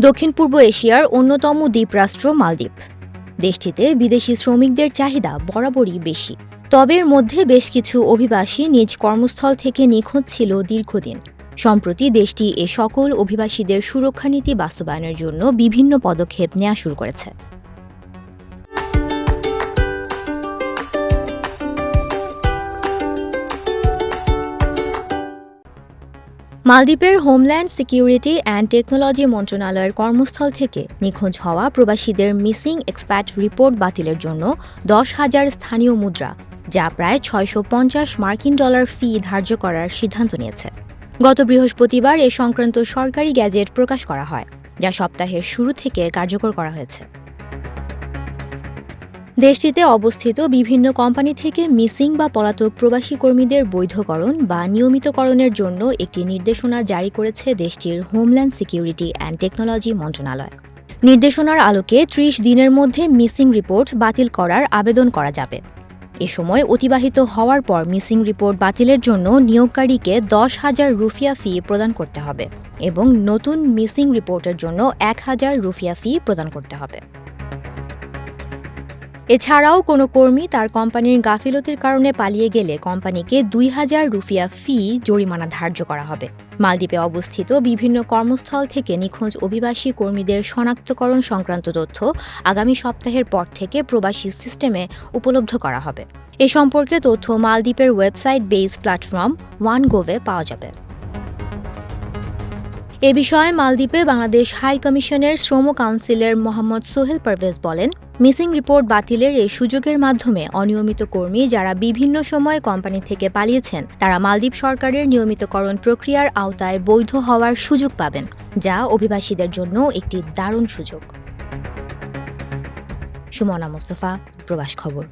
দক্ষিণ পূর্ব এশিয়ার অন্যতম দ্বীপরাষ্ট্র মালদ্বীপ। দেশটিতে বিদেশি শ্রমিকদের চাহিদা বরাবরই বেশি। তবে এর মধ্যে বেশ কিছু অভিবাসী নিজ কর্মস্থল থেকে নিখোঁজ ছিল দীর্ঘদিন। সম্প্রতি দেশটি এ সকল অভিবাসীদের সুরক্ষা নীতি বাস্তবায়নের জন্য বিভিন্ন পদক্ষেপ নেওয়া শুরু করেছে। মালদ্বীপের হোমল্যান্ড সিকিউরিটি অ্যান্ড টেকনোলজি মন্ত্রণালয়ের কর্মস্থল থেকে নিখোঁজ হওয়া প্রবাসীদের মিসিং এক্সপ্যাট রিপোর্ট বাতিলের জন্য দশ হাজার স্থানীয় মুদ্রা, যা প্রায় ছয়শো পঞ্চাশ মার্কিন ডলার ফি ধার্য করার সিদ্ধান্ত নিয়েছে। গত বৃহস্পতিবার এ সংক্রান্ত সরকারি গ্যাজেট প্রকাশ করা হয়, যা সপ্তাহের শুরু থেকে কার্যকর করা হয়েছে। দেশটিতে অবস্থিত বিভিন্ন কোম্পানি থেকে মিসিং বা পলাতক প্রবাসী কর্মীদের বৈধকরণ বা নিয়মিতকরণের জন্য একটি নির্দেশনা জারি করেছে দেশটির হোমল্যান্ড সিকিউরিটি অ্যান্ড টেকনোলজি মন্ত্রণালয়। নির্দেশনার আলোকে ত্রিশ দিনের মধ্যে মিসিং রিপোর্ট বাতিল করার আবেদন করা যাবে। এ সময় অতিবাহিত হওয়ার পর মিসিং রিপোর্ট বাতিলের জন্য নিয়োগকারীকে দশ হাজার রুফিয়া ফি প্রদান করতে হবে এবং নতুন মিসিং রিপোর্টের জন্য এক হাজার রুফিয়া ফি প্রদান করতে হবে। এছাড়াও কোনো কর্মী তার কোম্পানির গাফিলতির কারণে পালিয়ে গেলে কোম্পানিকে দুই হাজার রুফিয়া ফি জরিমানা ধার্য করা হবে। মালদ্বীপে অবস্থিত বিভিন্ন কর্মস্থল থেকে নিখোঁজ অভিবাসী কর্মীদের শনাক্তকরণ সংক্রান্ত তথ্য আগামী সপ্তাহের পর থেকে প্রবাসী সিস্টেমে উপলব্ধ করা হবে। এ সম্পর্কে তথ্য মালদ্বীপের ওয়েবসাইট বেস প্ল্যাটফর্ম ওয়ান গোভে পাওয়া যাবে। এ বিষয়ে মালদ্বীপে বাংলাদেশ হাই কমিশনের শ্রম কাউন্সিলের মোহাম্মদ সোহেল পারভেজ বলেন, মিসিং রিপোর্ট বাতিলের এই সুযোগের মাধ্যমে অনিয়মিত কর্মী যারা বিভিন্ন সময় কোম্পানি থেকে পালিয়েছেন, তারা মালদ্বীপ সরকারের নিয়মিতকরণ প্রক্রিয়ার আওতায় বৈধ হওয়ার সুযোগ পাবেন, যা অভিবাসীদের জন্য একটি দারুণ সুযোগ। সুমনা মোস্তফা, প্রবাস খবর।